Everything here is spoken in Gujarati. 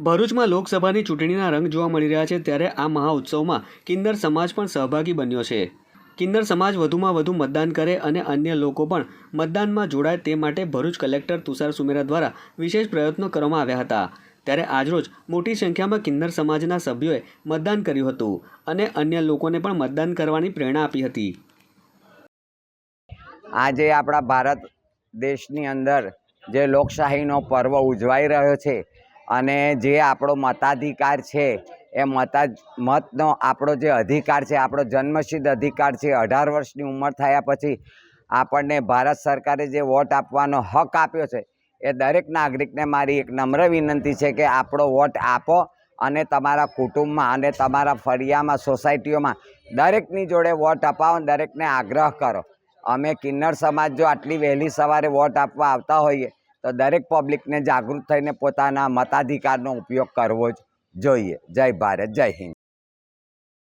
ભરૂચમાં લોકસભાની ચૂંટણીના રંગ જોવા મળી રહ્યા છે ત્યારે આ મહાઉત્સવમાં કિન્નર સમાજ પણ સહભાગી બન્યો છે. કિન્નર સમાજ વધુમાં વધુ મતદાન કરે અને અન્ય લોકો પણ મતદાનમાં જોડાય તે માટે ભરૂચ કલેક્ટર તુષાર સુમેરા દ્વારા વિશેષ પ્રયત્નો કરવામાં આવ્યા હતા. ત્યારે આજરોજ મોટી સંખ્યામાં કિન્નર સમાજના સભ્યોએ મતદાન કર્યું હતું અને અન્ય લોકોને પણ મતદાન કરવાની પ્રેરણા આપી હતી. આજે આપણા ભારત દેશની અંદર જે લોકશાહીનો પર્વ ઉજવાઈ રહ્યો છે અને જે આપણો મતાધિકાર છે, એ મતા, મતનો આપણો જે અધિકાર છે, આપણો જન્મસિદ્ધ અધિકાર છે, અઢાર વર્ષની ઉંમર થયા પછી આપણને ભારત સરકારે જે વોટ આપવાનો હક આપ્યો છે, એ દરેક નાગરિકને મારી એક નમ્ર વિનંતી છે કે આપણો વોટ આપો અને તમારા કુટુંબમાં અને તમારા ફળિયામાં, સોસાયટીઓમાં દરેકની જોડે વોટ અપાવો દરેકને આગ્રહ કરો. અમે કિન્નર સમાજ જો આટલી વહેલી સવારે વોટ આપવા આવતા હોઈએ તો દરેક પબ્લિકને જાગૃત થઈને પોતાના મતાધિકારનો ઉપયોગ કરવો જ જોઈએ. જય ભારત, જય હિન્દ.